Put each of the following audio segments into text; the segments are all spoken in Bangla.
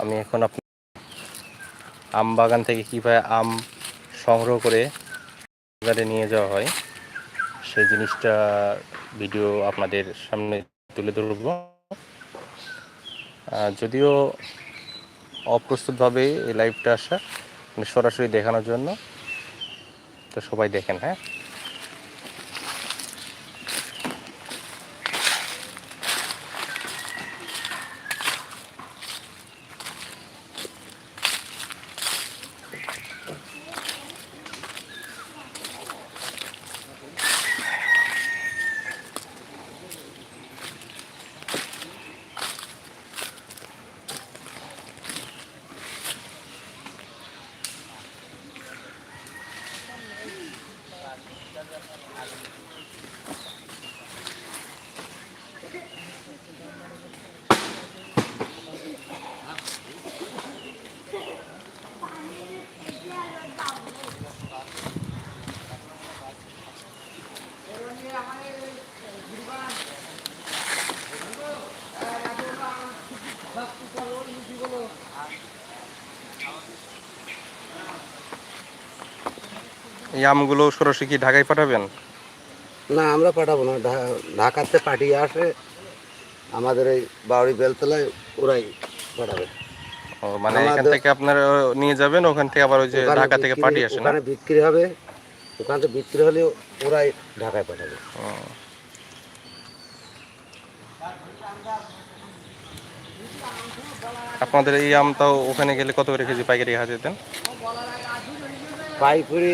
আমি এখন আপ আম বাগান থেকে কীভাবে আম সংগ্রহ করে বাজারে নিয়ে যাওয়া হয় সেই জিনিসটা ভিডিও আপনাদের সামনে তুলে ধরব। যদিও অপ্রস্তুতভাবে এই লাইভটা আসা মানে সরাসরি দেখানোর জন্য, তো সবাই দেখেন হ্যাঁ? এই আমগুলো সরাসরি কি ঢাকায় পাঠাবেন? না আমরা পাঠাবো না। ঢাকাতে পাঠিয়ে আসে আমাদের এই বাউরি বেলতলায় ওরাই পাঠাবে। ও, মানে এখান থেকে আপনারা নিয়ে যাবেন ওখান থেকে আবার ওই যে ঢাকা থেকে পাঠিয়ে আসে ওখানে বিক্রি হবে। ওখান থেকে বিক্রি হলে ওরাই ঢাকায় পাঠাবে। আপনাদের এই আমটাও ওখানে গেলে কত করে কেজি পাইকারি হাতে দেন? পাইপুরি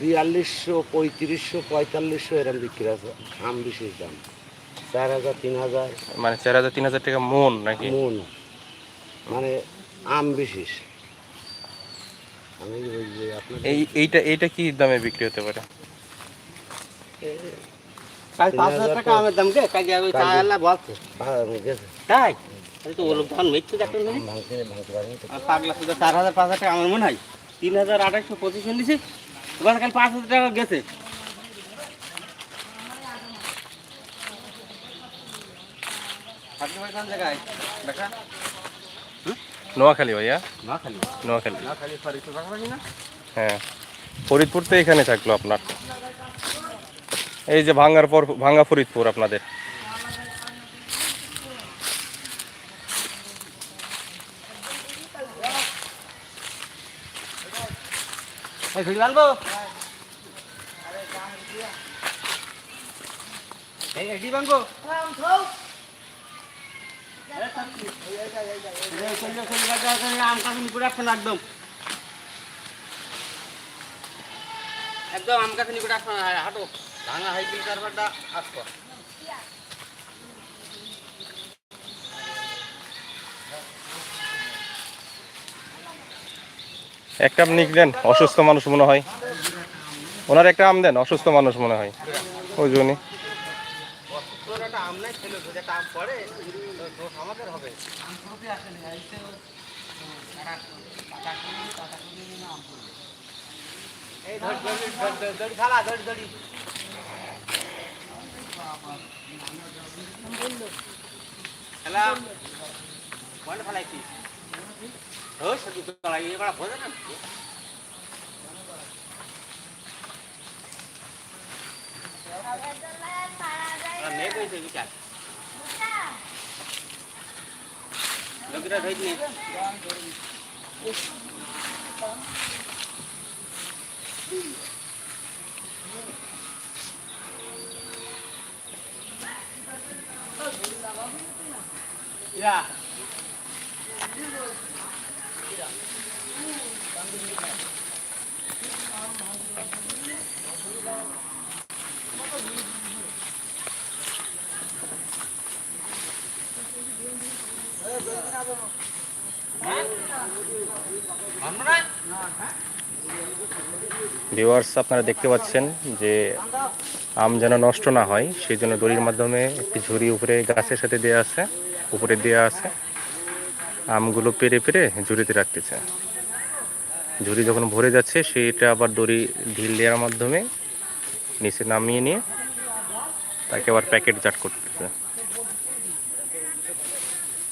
বিয়াল্লিশশো পঁয়ত্রিশশো পঁয়তাল্লিশশো এরকম বিক্রি আছে আম বিশেষ দাম। চার হাজার তিন হাজার মানে চার হাজার তিন হাজার টাকা মন নাকি? মন। মানে আম বিশেষ। আমি আপনার এই এইটা এইটা কি দামে বিক্রি হতে পারে? পাঁচ হাজার টাকা আমের দাম কে? কাজে আল্লাহ বলছে তাই? তো পাগলা শুধু চার হাজার পাঁচ হাজার টাকা আমার মনে হয় তিন হাজার আঠাশশো পঁচিশ নিছি এবার কাল পাঁচ হাজার টাকা গেছে। নোয়াখালী ভাইয়া? নোয়াখালী। হ্যাঁ। ফরিদপুর তো এখানে থাকল আপনার। এই যে ভাঙ্গার পর ভাঙ্গা ফরিদপুর আপনাদের। আনব এই এডি আসছেন একদম। একদম আম কাছে নিপুরে আসছেন হাঁটো। ভাঙা হাইকিল কারবারটা আসব একটা আম নিক দেন, অসুস্থ মানুষ মনে হয়। ওনার একটা আম দেন, অসুস্থ মানুষ মনে হয়। ওই জন্যই দড়ি খেলা কোন ফেলাইছি ও শুধু ফেলাই এবার বোঝে না নেই কইছে বিচার লোকটা ধরে Yeah. ভিউয়ার্স আপনারা দেখতে পাচ্ছেন যে আম যেন নষ্ট না হয়, সেই জন্য দড়ির মাধ্যমে একটি ঝুড়ি উপরে গাছের সাথে দেওয়া আছে, উপরে দেওয়া আছে। আমগুলো পেরে পেরে ঝুড়িতে রাখতেছে। ঝুড়ি যখন ভরে যাচ্ছে, সেটা আবার দড়ি ঢিল দেওয়ার মাধ্যমে নিচে নামিয়ে নিয়ে তাকে আবার প্যাকেট জাট করতেছে।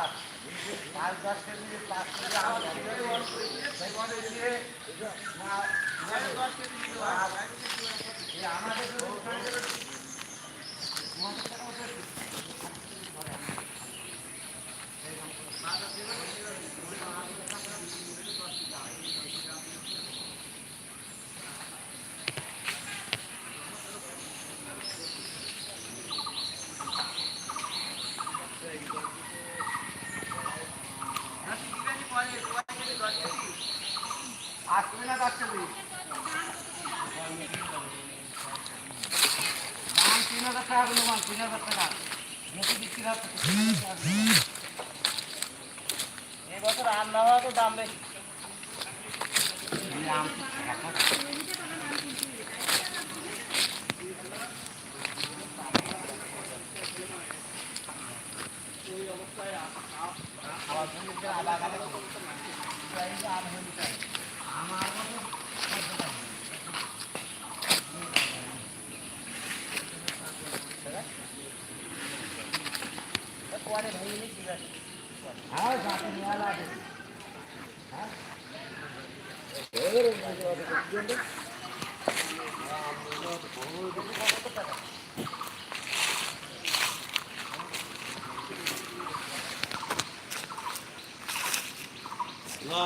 ঘর পেয়াটা রাখতে তো এই পাঁচ সেকেন্ড না করে কিন্তু আমি কিছু বাড়ি দিয়ে পাঁচ দশ কেজি পাঁচ কেজি আম সেখানে দিয়ে আসবে না দশ কেজি দাম তিন হাজার টাকা করে মান তিন হাজার টাকা মুখে বিক্রি হচ্ছে এবছর আম না তো দাম বেশি। আম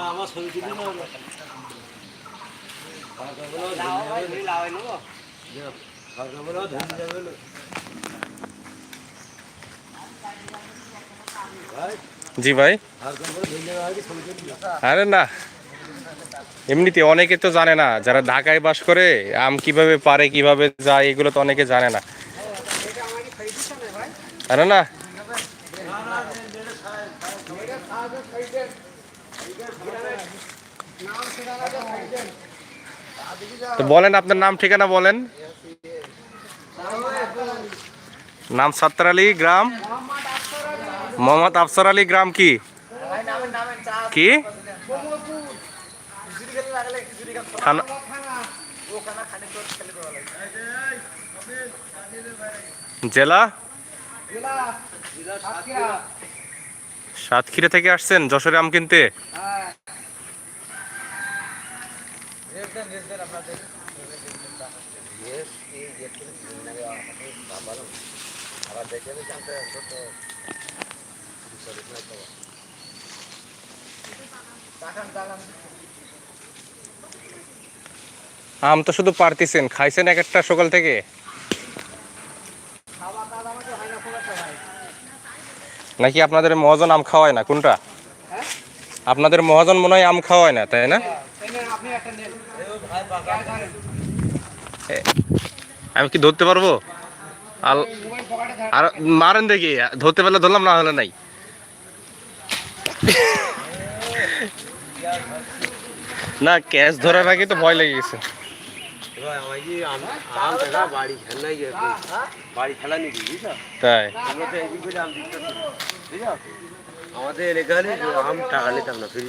আমার ছবি তুলি না জি ভাই। আরে না। এমনিতে অনেকে তো জানে না, যারা ঢাকায় বাস করে, আম কীভাবে পারে, কীভাবে যায়, এগুলো তো অনেকে জানে না। বলেন, আপনার নাম, ঠিকানা বলেন। নাম সত্তর আলী, গ্রাম? মোহাম্মদ আফসার আলী গ্রাম কি? কি? জেলা সাতক্ষীরা থেকে আসছেন যশোরে আম কিনতে তো আম তো শুধু পারতেছেন, খাইছেন এক একটা সকাল থেকে? নাকি আপনাদের মহাজন আম খাওয়ায় না? কোনটা? আপনাদের মহাজন মনে হয় আম খাওয়ায় না, তাই না? আমি কি ধরতে পারব? আর মারেন দেখি, ধরতে পারলে ধরলাম, না হলে নাই। না ক্যাশ ধরার আগে তো ভয় লেগে গেছে। তাই। আমাদের এখানে আম টাকা নিতাম না ফ্রি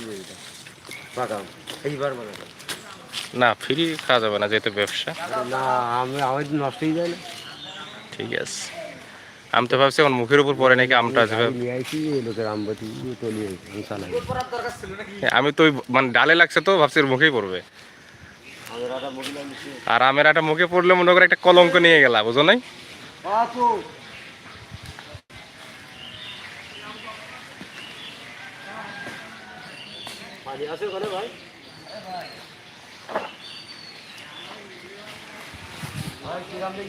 পাকা আম এইবার না ফ্রি খাওয়া যাবে না যেহেতু ব্যবসা। না আমি আমার নষ্ট হয়ে যায় না। ঠিক আছে। আমি তো ভাবছি আমার মুখের উপর পড়ে নাকি আমটা নিয়ে আইছি লোকের আমবাতি তলি আম আমি তো মানে ডালে লাগছে তো ভাবছি মুখেই পড়বে। আর আমের একটা মুখে পড়লে মনে করে একটা কলঙ্ক নিয়ে গেলা বুঝো নাই? ভাই